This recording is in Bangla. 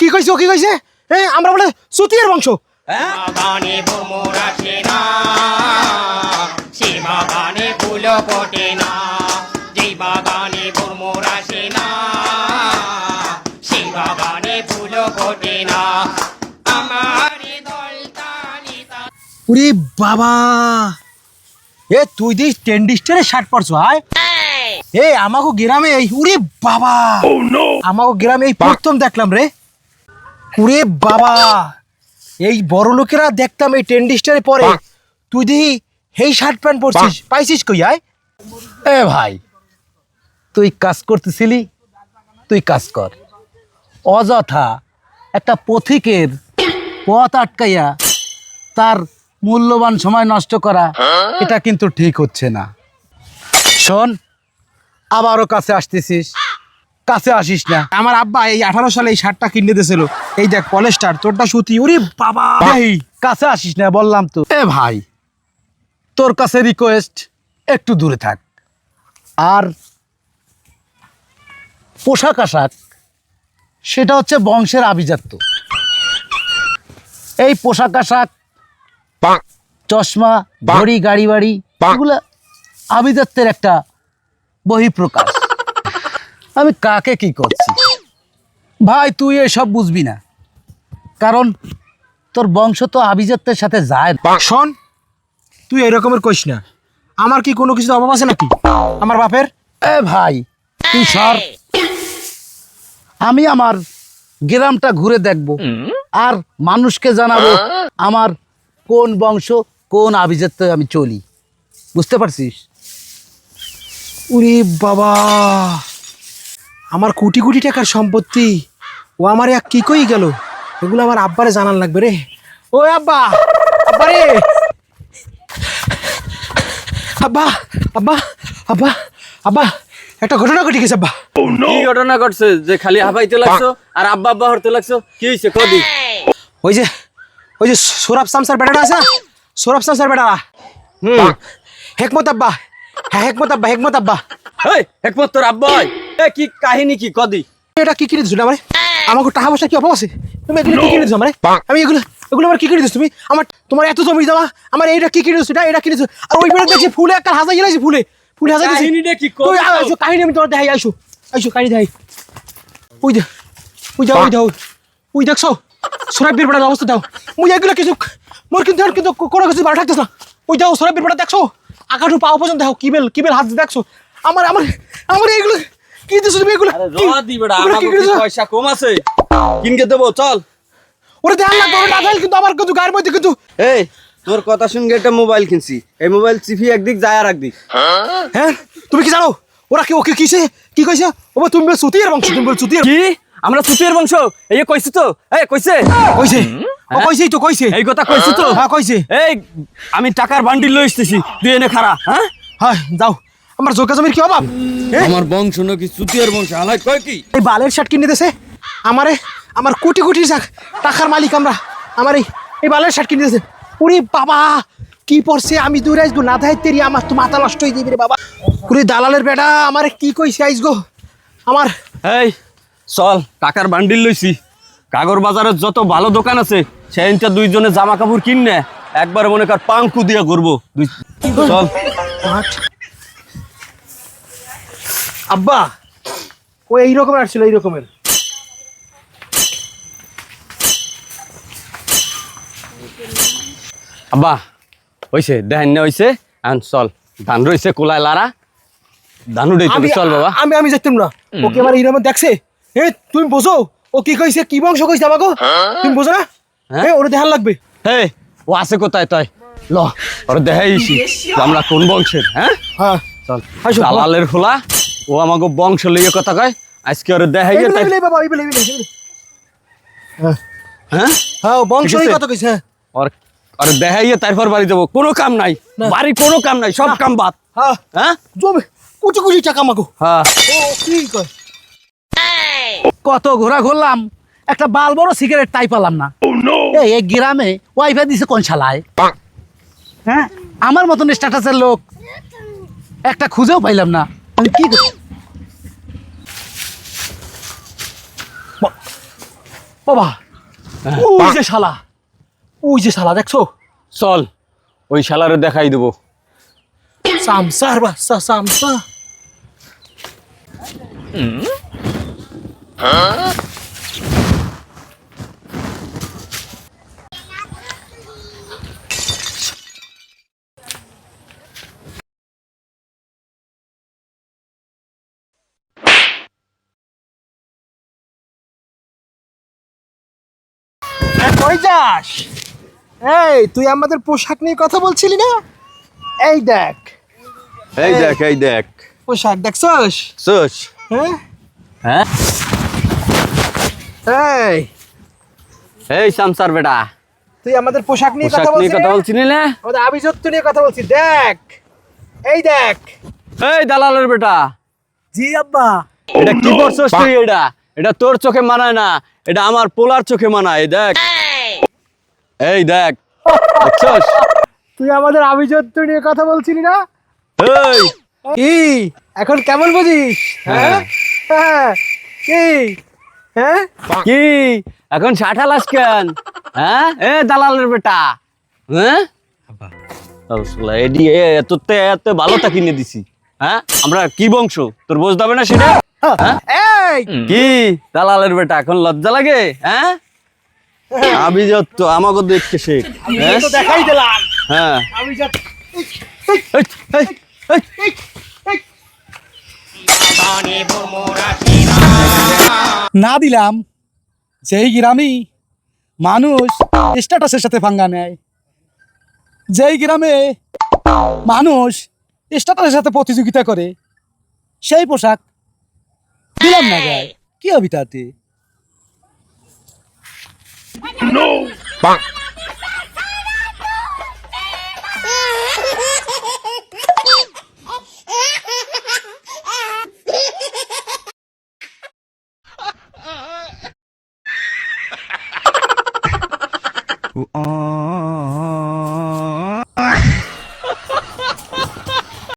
কি কইছে ও কি কইছে? এ আমরা বলে সুতির বংশ। বাগানে ফুল ফোটে না যেই বাগানে ভ্রমর আসে না সে বাগানে ফুল ফোটে না আমার উরে বাবা! এ তুই দিস টেন্ডিস্টারের শার্ট পরছ হায়! এ আমাকে গ্রামে এই উরে বাবা! আমাকে গ্রামে এই প্রথম দেখলাম রে। উরে বাবা এই বড় লোকেরা দেখতাম এই টেন্ডিস্টারে পরে। তুই দিহি এই শার্ট প্যান্ট পরছিস পাইছিস কই আয়? এ ভাই তুই কাজ করতেছিলি তুই কাজ কর। অযথা একটা পথিকের পথ আটকাইয়া তার মূল্যবান সময় নষ্ট করা এটা কিন্তু ঠিক হচ্ছে না। শোন আবারও কাছে আসতেছিস। কাছে আসিস না। আমার আব্বা এই আঠারো সালে এই শার্টটা কিনে দিয়েছিল। এই দেখ পলেস্টার তোরটা সুতি। ওরে বাবা। এই কাছে আসিস না বললাম তো। এ ভাই তোর কাছে রিকোয়েস্ট একটু দূরে থাক। আর পোশাক আশাক সেটা হচ্ছে বংশের আভিজাত্য। এই পোশাক আশাক চশমা ঘড়ি গাড়ি বাড়ি এগুলা আভিজাত্যের একটা বহিঃপ্রকাশ। আমি কাকে কি করছি? ভাই তুই এসব বুঝবি না। কারণ তোর বংশ তো আভিজাত্যের সাথে যায় না। শোন তুই এরকমের কইস না। আমার কি কোনো কিছু অভাব আছে নাকি? আমার বাপের? এ ভাই তুই সর। আমি আমার গ্রামটা ঘুরে দেখব। আর মানুষকে জানাব আমার কোন বংশ কোন আভিজাত্যে আমি চলি। বুঝতে পারছিস? উরে বাবা। আমার কোটি কোটি টাকার সম্পত্তি। ও আমার এক কি কই গেল। এগুলো আমার আব্বারে জানান লাগবে রে। ও আব্বা আব্বা রে। আব্বা আব্বা আব্বা আব্বা একটা ঘটনা ঘটে গেছে আব্বা। কি ঘটনা ঘটছে? যে খালি হাবাইতে লাগছো আর আব্বা আব্বা হরতে লাগছো? কি হয়েছে কদি ওই যে ওই যে সৌরভ সামসার বেটাটা আছে সৌরভ সামসার বেটা হুম। হেকমত আব্বা হ্যাঁ হেকমত আব্বা হেকমত আব্বা। এই একমত তোর আব্বা হয়। এ কি কাহিনী কি? কদি এটা কি কিনে দিছো আমারে? আমাকে টাকা পয়সা কি অভাব আছে? তুমি এগুলো কি কিনে দিছো আমারে? আমি এগুলো এগুলো আমার কি কিনে দিছো তুমি? আমার তোমার এত জমি দেওয়া আমার এইটা কি কিনে দিছো এটা এটা কিনে দিছো। আর ওই বেড়ে দেখছি ফুলে একটা হাজার গেলেছি ফুলে। ফুলে হাজার কাহিনীটা কি? তো? কাহিনী আমি তোমার দেখাই আইসো আইসো কাহিনী দেখাই। ওই দে ওই দাও ওই দাও ওই দেখছ? সোনাবির বেড়ার অবস্থা দাও। মুই এগুলো কিছু মোর কিন্তু আর কিন্তু কোনো কিছু ভালো থাকতেছ না। ওই দাও সোনাবির বেড়া দেখছ? আকাশু পাও পর্যন্ত দেখো কিবেল কিবেল হাত দেখছ? আমার আমার আমার এগুলো কি দিছো তুমি এগুলো? আরে রদি বেড়া এগুলো আমার কি কি পয়সা কম আছে। কিনকে দেবো চল। ওরে দেখান লাগবে ওরে না কিন্তু আমার কিন্তু গায়ের মধ্যে কিন্তু এই তোর কথা শুনগে একটা মোবাইল কিনছি। এই মোবাইল চিফি একদিক যায় আর একদিক। হ্যাঁ? তুমি কি জানো? ওরা কি ওকে কিসে কি কইছে? ও তুমি বলে সুতির বংশ তুমি বলে সুতির কি? আমরা সুতির বংশ। এই কইছি তো। এই কইছে? কইছে। ও কইছেই তো কইছে। এই কথা কইছি তো? হ্যাঁ কইছে। এই আমি টাকার বান্ডিল লই আসতেছি তুই এনে খারা হ্যাঁ? হ্যাঁ যাও। আমার জোকা জমির কি অভাব? আমার বংশ নাকি বংশ আলাই কয় কি? এই বালের শার্ট কিনে আমারে আমার কোটি কোটি টাক- টাকার মালিক আমরা। আমার এই এই বালের শার্ট কিনে দিয়েছে। বাবা কি পড়ছে? আমি দূরে আসব না আমার তো মাথা নষ্ট হয়ে দিবি রে বাবা। উরে দালালের বেটা আমারে কি কইছে আইস গো আমার এই চল টাকার বান্ডিল লইছি। কাগর বাজারের যত ভালো দোকান আছে সেইটা দুইজনে জামা কাপড় কিনে একবার মনে কর পাঙ্কু দিয়া করব দুই চল। আট। আব্বা ও এই রকমের আসছিল এই রকমের। আব্বা হইছে দেখান না হইছে। আন চল ধান রইছে কোলায় লারা। ধানু ডেই চল বাবা। আমি আমি যেতাম না। ওকে আমার এইরকম দেখছে? এ তুমি বোঝো? ও কি কইছে? কি বংশ কইছে আমাকে তুমি বোঝো না? এ ওরে দেখান লাগবে। হে ও আছে কোথায় তাই ল ওর দেখাইছি আমরা কোন বংশের হ্যাঁ? হ্যাঁ। চল। দালালের খোলা। ও আমাকে বংশ লইয়ে কথা কয়? আজকে ওর এই বলে। হ্যাঁ? হ্যাঁ হ্যাঁ বংশ ঠিক কথা কইছে হ্যাঁ। ওর ওর দেখাইয়ে তারপর বাড়ি যাব। কোনো কাম নাই। বাড়ি কোনো কাম নাই সব কাম বাদ। হ্যাঁ। হ্যাঁ? জমে কুচি কুচি টাকা আমাকে। হ্যাঁ। ও কি কয়? কত ঘোরা ঘুরলাম একটা বাল বড় সিগারেট তাই পেলাম না। এই এই গ্রামে ওয়াইফাই দিছে কোন শালায়? হ্যাঁ? আমার মতন স্ট্যাটাসের লোক। একটা খুঁজেও পাইলাম না। কি করি? ব- বাবা ওই যে শালা ওই যে শালা দেখছ? চল ওই শালার দেখাই দেবো। সামসার বাচ্চা সামসা। কই যাস? এই তুই আমাদের পোশাক নিয়ে কথা বলছিলি না? এই দেখ। এই দেখ এই দেখ। পোশাক দেখছস? সোস হ্যাঁ? হ্যাঁ? এই। এই শামসার বেটা। তুই আমাদের পোশাক নিয়ে কথা বলছিস কথা না? বলছিলি না? আমাদের আভিজাত্য নিয়ে কথা বলছি দেখ। এই দেখ। এই দালালের বেটা। জি আব্বা। এটা কি করছস তুই এটা? এটা তোর চোখে মানায় না। এটা আমার পোলার চোখে মানায় দেখ। এই দেখ দেখছস? তুই আমাদের আভিজাত্য নিয়ে কথা বলছিলি না? এই। কি? এখন কেমন বুঝিস? হ্যাঁ। হ্যাঁ? কি? হ্যাঁ? কি? এখন ষাঠালাস কেন? হ্যাঁ? এ দালালের বেটা। হ্যাঁ? এডি এ এত এত ভালো তা কিনে দিছি। হ্যাঁ? আমরা কি বংশ? তোর বোঝ যাবে না সেটা? হ্যাঁ? এই! কি? দালালের বেটা এখন লজ্জা লাগে? হ্যাঁ? আমি যত আমাকে দেখতে শেখ। হ্যাঁ? দেখাই দিলাম। হ্যাঁ। আভিজাত্য না দিলাম। যেই গ্রামেই মানুষ স্ট্যাটাসের সাথে পাঙ্গা নেয় যেই গ্রামে মানুষ স্ট্যাটাসের সাথে প্রতিযোগিতা করে সেই পোশাক দিলাম না গায়ে কি হবে তাতে? No! Bonk! Ooh. Ah, ah, ah.